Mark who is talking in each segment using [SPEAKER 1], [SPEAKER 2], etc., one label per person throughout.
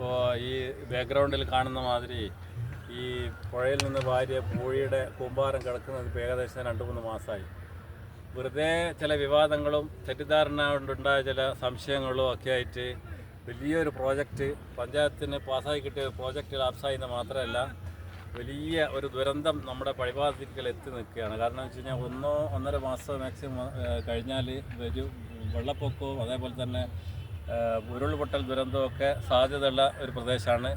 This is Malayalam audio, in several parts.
[SPEAKER 1] ഇപ്പോൾ ഈ ബാക്ക്ഗ്രൗണ്ടിൽ കാണുന്ന മാതിരി ഈ പുഴയിൽ നിന്ന് ഭാര്യ പൂഴിയുടെ കൂമ്പാരം കിടക്കുന്നത് ഇപ്പോൾ ഏകദേശം രണ്ട് മൂന്ന് മാസമായി വെറുതെ ചില വിവാദങ്ങളും തെറ്റിദ്ധാരണ കൊണ്ടുണ്ടായ ചില സംശയങ്ങളും ഒക്കെ ആയിട്ട് വലിയൊരു പ്രോജക്റ്റ് പഞ്ചായത്തിന് പാസ്സായി കിട്ടിയ പ്രോജക്റ്റ് ലാപ്സായെന്ന് മാത്രമല്ല വലിയ ഒരു ദുരന്തം നമ്മുടെ പഴിവാതിക്കൽ എത്തി നിൽക്കുകയാണ്. കാരണം വെച്ച് കഴിഞ്ഞാൽ ഒന്നോ ഒന്നര മാസം മാക്സിമം കഴിഞ്ഞാൽ ഒരു വെള്ളപ്പൊക്കവും അതേപോലെ തന്നെ ഉരുൾപൊട്ടൽ ദുരന്തമൊക്കെ സാധ്യതയുള്ള ഒരു പ്രദേശമാണ്.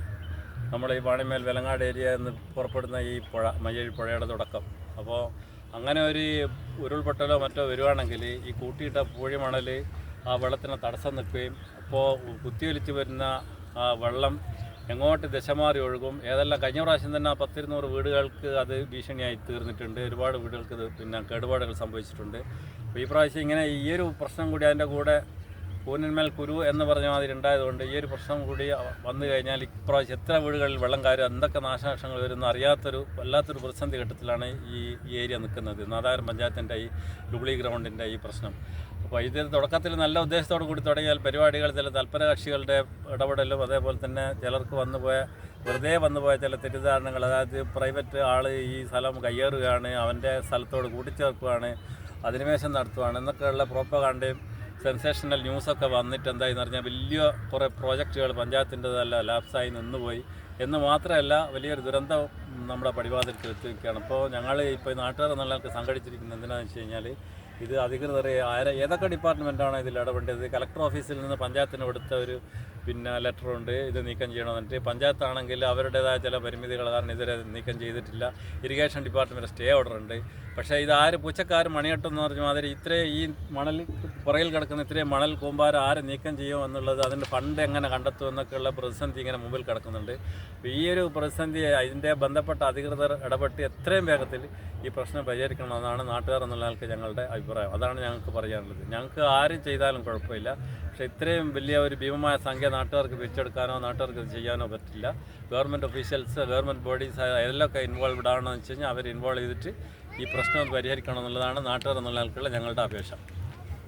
[SPEAKER 1] നമ്മൾ ഈ വാണിമേൽ വെലങ്ങാട് ഏരിയ എന്ന് പുറപ്പെടുന്ന ഈ പുഴ മയ്യഴി പുഴയുടെ തുടക്കം. അപ്പോൾ അങ്ങനെ ഒരു ഉരുൾപൊട്ടലോ മറ്റോ വരുവാണെങ്കിൽ ഈ കൂട്ടിയിട്ട പൂഴി മണൽ ആ വെള്ളത്തിന് തടസ്സം നിൽക്കുകയും അപ്പോൾ കുത്തിയൊലിച്ച് വരുന്ന ആ വെള്ളം എങ്ങോട്ട് ദശമാറി ഒഴുകും. ഏതെല്ലാം കഴിഞ്ഞ പ്രാവശ്യം തന്നെ പത്തിരുന്നൂറ് വീടുകൾക്ക് അത് ഭീഷണിയായി തീർന്നിട്ടുണ്ട്. ഒരുപാട് വീടുകൾക്ക് പിന്നെ കേടുപാടുകൾ സംഭവിച്ചിട്ടുണ്ട്. അപ്പോൾ ഈ പ്രാവശ്യം ഇങ്ങനെ ഈ ഒരു പ്രശ്നം കൂടി അതിന്റെ കൂടെ കൂനിന്മേൽ കുരു എന്ന് പറഞ്ഞ മാതിരി ഉണ്ടായതുകൊണ്ട് ഈ ഒരു പ്രശ്നം കൂടി വന്നു കഴിഞ്ഞാൽ ഇപ്രാവശ്യം എത്ര വീടുകളിൽ വെള്ളം കാര്യം എന്തൊക്കെ നാശനഷ്ടങ്ങൾ വരുന്നു അറിയാത്തൊരു വല്ലാത്തൊരു പ്രതിസന്ധി ഘട്ടത്തിലാണ് ഈ ഏരിയ നിൽക്കുന്നത്. നാദാരം പഞ്ചായത്തിന്റെ ഈ ഡുബ്ലി ഗ്രൗണ്ടിന്റെ ഈ പ്രശ്നം. അപ്പോൾ ഇത് തുടക്കത്തിൽ നല്ല ഉദ്ദേശത്തോടു കൂടി തുടങ്ങിയാൽ പരിപാടികൾ ചില തൽപര കക്ഷികളുടെ ഇടപെടലും അതേപോലെ തന്നെ ചിലർക്ക് വന്നുപോയ വെറുതെ വന്നുപോയ ചില തെറ്റിദ്ധാരണകൾ അതായത് പ്രൈവറ്റ് ആൾ ഈ സ്ഥലം കയ്യേറുകയാണ് അവന്റെ സ്ഥലത്തോട് കൂട്ടിച്ചേർക്കുകയാണ് അധിനിവേശം നടത്തുകയാണ് എന്നൊക്കെയുള്ള പ്രോപ്പകാണ്ടയും സെൻസേഷണൽ ന്യൂസൊക്കെ വന്നിട്ട് എന്തായെന്ന് പറഞ്ഞാൽ വലിയ കുറേ പ്രോജക്റ്റുകൾ പഞ്ചായത്തിന്റെതല്ല ലാപ്സായി നിന്നുപോയി. എന്ന് മാത്രമല്ല വലിയൊരു ദുരന്തം നമ്മുടെ പടിവാതിൽക്ക് എത്തിയിരിക്കുകയാണ് അപ്പോൾ ഞങ്ങൾ ഇപ്പോൾ നാട്ടുകാർ നല്ലവർക്ക് സംഘടിച്ചിരിക്കുന്നത് എന്തിനാണെന്ന് വെച്ച് കഴിഞ്ഞാൽ ഇത് അധികൃതരെ ആരെ ഏതൊക്കെ ഡിപ്പാർട്ട്മെന്റാണ് ഇതിൽ ഇടപെടേണ്ടത്? കളക്ടർ ഓഫീസിൽ നിന്ന് പഞ്ചായത്തിന് കൊടുത്ത ഒരു പിന്നെ ലെറ്ററുണ്ട് ഇത് നീക്കം ചെയ്യണമെന്നിട്ട് പഞ്ചായത്താണെങ്കിൽ അവരുടേതായ ചില പരിമിതികൾ കാരണം ഇതുവരെ നീക്കം ചെയ്തിട്ടില്ല. ഇറിഗേഷൻ ഡിപ്പാർട്ട്മെന്റ് സ്റ്റേ ഓർഡർ ഉണ്ട്. പക്ഷേ ഇത് ആര് പൂച്ചക്കാർ മണിയട്ടെന്ന് പറഞ്ഞ മാതിരി ഇത്രയും ഈ മണൽ പുറകിൽ കിടക്കുന്ന ഇത്രയും മണൽ കൂമ്പാരം ആരെ നീക്കം ചെയ്യും എന്നുള്ളത് അതിന്റെ ഫണ്ട് എങ്ങനെ കണ്ടെത്തും എന്നൊക്കെയുള്ള പ്രതിസന്ധി ഇങ്ങനെ മുമ്പിൽ കിടക്കുന്നുണ്ട്. അപ്പോൾ ഈ ഒരു പ്രതിസന്ധി അതിന്റെ ബന്ധപ്പെട്ട അധികൃതർ ഇടപെട്ട് എത്രയും വേഗത്തിൽ ഈ പ്രശ്നം പരിഹരിക്കണമെന്നാണ് നാട്ടുകാർ എന്നുള്ള ആൾക്ക് ഞങ്ങളുടെ അഭിപ്രായം. അതാണ് ഞങ്ങൾക്ക് പറയാനുള്ളത്. ഞങ്ങൾക്ക് ആരും ചെയ്താലും കുഴപ്പമില്ല. പക്ഷേ ഇത്രയും വലിയ ഒരു ഭീമമായ സംഖ്യ നാട്ടുകാർക്ക് പിരിച്ചെടുക്കാനോ നാട്ടുകാർക്ക് ചെയ്യാനോ പറ്റില്ല. ഗവൺമെന്റ് ഒഫീഷ്യൽസ് ഗവൺമെന്റ് ബോഡീസ് അതിലൊക്കെ ഇൻവോൾവ്ഡ് ആണെന്ന് വെച്ച് കഴിഞ്ഞാൽ അവർ ഇൻവോൾവ് ചെയ്തിട്ട് ഈ പ്രശ്നം പരിഹരിക്കണം എന്നുള്ളതാണ് നാട്ടുകാർ എന്നുള്ള ആൾക്കുള്ള ഞങ്ങളുടെ അപേക്ഷ.